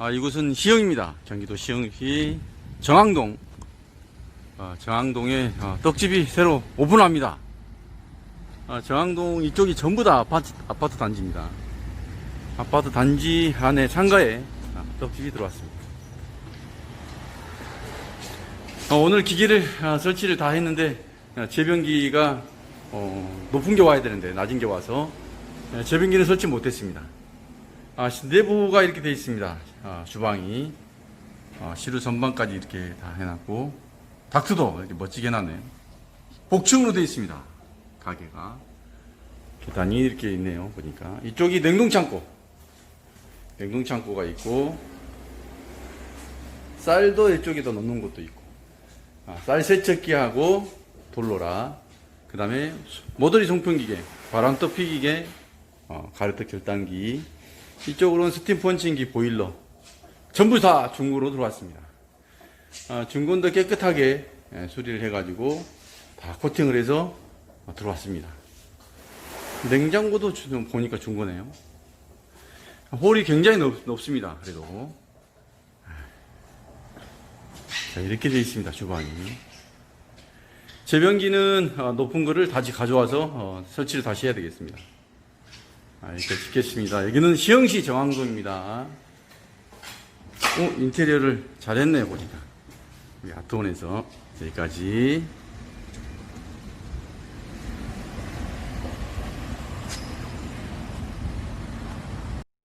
아, 이곳은 시흥입니다. 경기도 시흥시 정항동. 아, 정항동에 아, 떡집이 새로 오픈합니다. 아, 정항동 이쪽이 전부 다 아파트, 아파트 단지입니다. 아파트 단지 안에 상가에 아, 떡집이 들어왔습니다. 어, 오늘 기계를 아, 설치를 다 했는데 아, 제변기가 어, 높은 게 와야 되는데 낮은 게 와서 아, 제변기는 설치 못했습니다. 아, 시- 내부가 이렇게 되어 있습니다. 아, 주방이 아, 시루 전방까지 이렇게 다 해놨고 닥트도 이렇게 멋지게 해놨네요. 복층으로 되어 있습니다. 가게가 계단이 이렇게 있네요. 보니까 이쪽이 냉동 창고, 냉동 창고가 있고 쌀도 이쪽에다 넣는 것도 있고 아, 쌀 세척기하고 돌로라 그 다음에 모더리 송풍기계 바람 떡 피기계 어, 가르떡 결단기 이쪽으로는 스팀 펀칭기 보일러. 전부 다 중고로 들어왔습니다. 아, 중고도 깨끗하게 예, 수리를 해 가지고 다 코팅을 해서 어, 들어왔습니다. 냉장고도 주- 보니까 중고네요. 홀이 굉장히 넓, 넓습니다 그래도. 자, 이렇게 되어 있습니다, 주방이. 제변기는 어, 높은 거를 다시 가져와서 어, 설치를 다시 해야 되겠습니다. 아, 이렇게 짓겠습니다. 여기는 시흥시 정왕동입니다. 어, 인테리어를 잘했네요, 보니까. 우리 아트원에서 여기까지